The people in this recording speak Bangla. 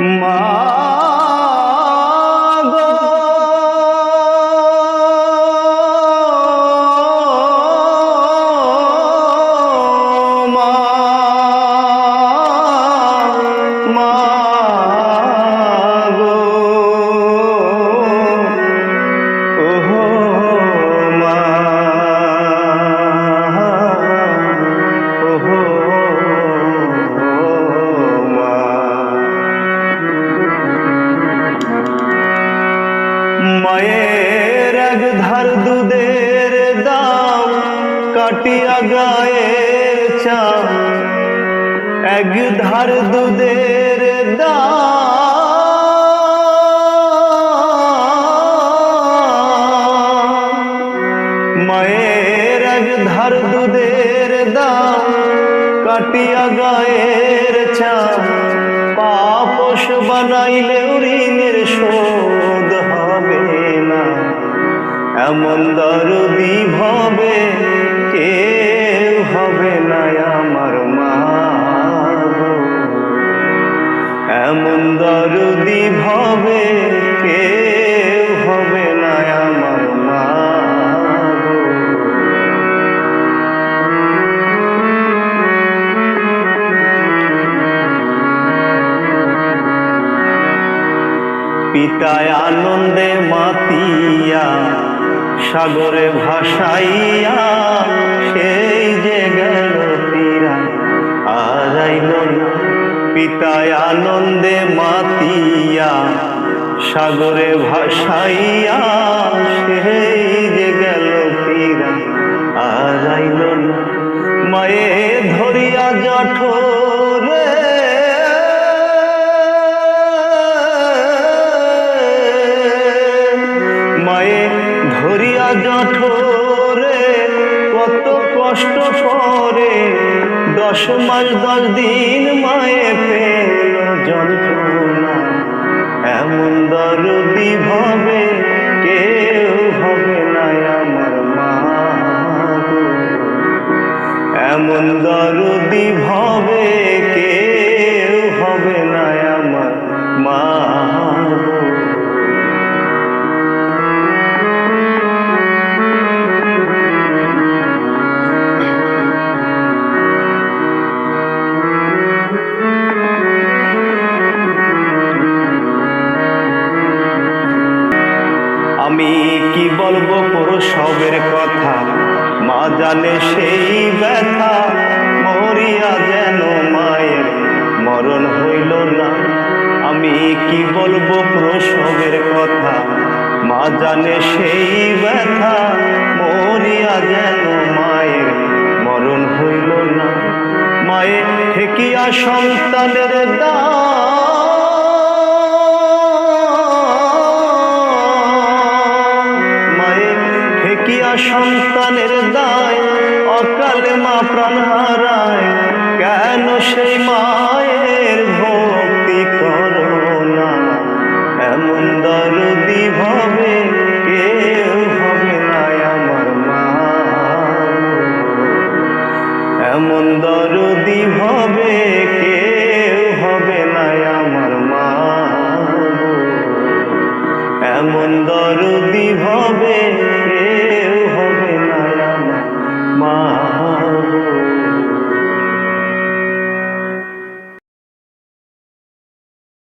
মা কাটিয়া গায়ের চাম এক ধার দুধের দাম। মায়ের এক ধার দুধের দাম, কাটিয়া গায়ের চাম পাপস বানাইলে ঋণের শোধ হবে না। এমন দরদি ভবে এমন দরদি ভবে কেউ হবে না আমার মা। পিতায় আনন্দে মাতিয়া সাগরে ভাসাইয়া পিতায় আনন্দে মাতিয়া, সাগরে ভাসাইয়া সেই গেল তীরা আর আইল মায়ে ধরিয়া জঠরে, মায়ে ধরিয়া জঠরে, কত কষ্ট করে, দশ মাস দশ দিন এমন দরদি ভবে কেউ হবে না আমার মা। এমন দরদি ভবে সবের কথা। মা জানে সেই ব্যথা, মরিয়া যেন মায়ের মরণ হইল না। আমি কি বলব প্রসবের কথা? মা জানে সেই ব্যথা, মরিয়া যেন মায়ের মরণ হইল না। মায়ের ঠেকিয়া সন্তানের দাম কালে মা প্রাণ হারায় কেন সেই মায়ের ভক্তি করো না? এমন দরদি ভাবে কেউ হবে না আমার মা। এমন দরদি ভাবে